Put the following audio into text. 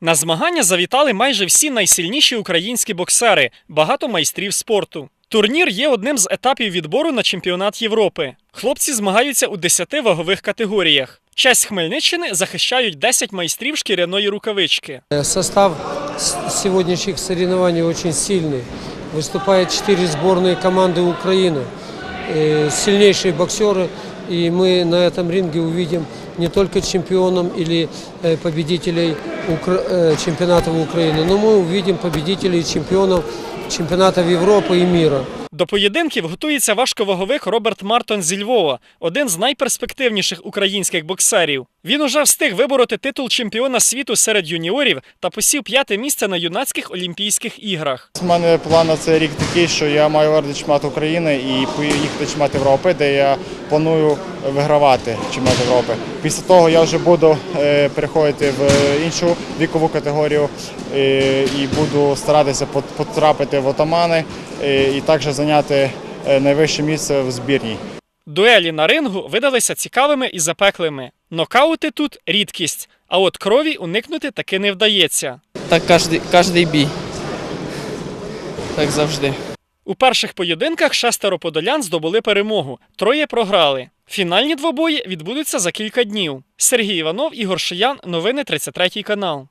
На змагання завітали майже всі найсильніші українські боксери, багато майстрів спорту. Турнір є одним з етапів відбору на чемпіонат Європи. Хлопці змагаються у 10 вагових категоріях. Честь Хмельниччини захищають 10 майстрів шкіряної рукавички. Э, Состав с- сегодняшних соревнований очень сильный. Выступают четыре сборные команды Украины. Э, Сильнейшие боксеры. И мы на этом ринге увидим не только чемпионов или э, победителей Укра- э, чемпионатов Украины, но мы увидим победителей и чемпионов чемпионатов Европы и мира. До поєдинків готується важковаговик Роберт Мартон зі Львова, один з найперспективніших українських боксерів. Він уже встиг вибороти титул чемпіона світу серед юніорів та посів п'яте місце на юнацьких Олімпійських іграх. У мене план на цей рік такий, що я маю виграти чемпіонат України і поїхати чемпіонат Європи, де я планую вигравати чемпіонат Європи. Після того я вже буду е, переходити в іншу вікову категорію е, і буду старатися потрапити в отамани е, і також зайняти найвище місце в збірній. Дуелі на рингу видалися цікавими і запеклими. Нокаути тут рідкість, а от крові уникнути таки не вдається. Так кожний бій. Так завжди. У перших поєдинках шестеро подолян здобули перемогу, троє програли. Фінальні двобої відбудуться за кілька днів. Сергій Іванов, Ігор Шиян, новини 33 канал.